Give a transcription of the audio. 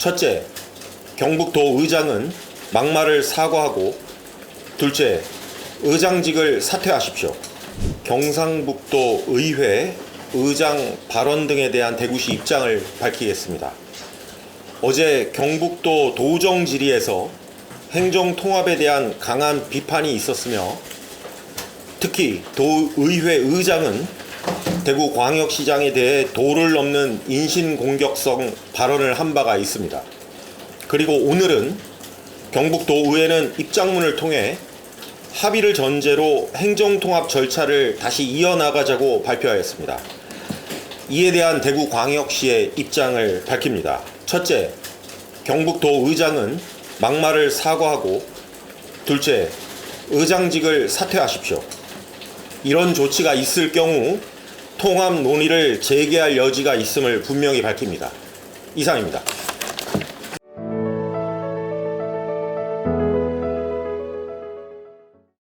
첫째, 경북도 의장은 막말을 사과하고 둘째, 의장직을 사퇴하십시오. 경상북도 의회 의장 발언 등에 대한 대구시 입장을 밝히겠습니다. 어제 경북도 도정 질의에서 행정 통합에 대한 강한 비판이 있었으며 특히 도의회 의장은 대구 광역시장에 대해 도를 넘는 인신공격성 발언을 한 바가 있습니다. 그리고 오늘은 경북도 의회는 입장문을 통해 합의를 전제로 행정통합 절차를 다시 이어나가자고 발표하였습니다. 이에 대한 대구 광역시의 입장을 밝힙니다. 첫째, 경북도 의장은 막말을 사과하고 둘째, 의장직을 사퇴하십시오. 이런 조치가 있을 경우 통합 논의를 재개할 여지가 있음을 분명히 밝힙니다. 이상입니다.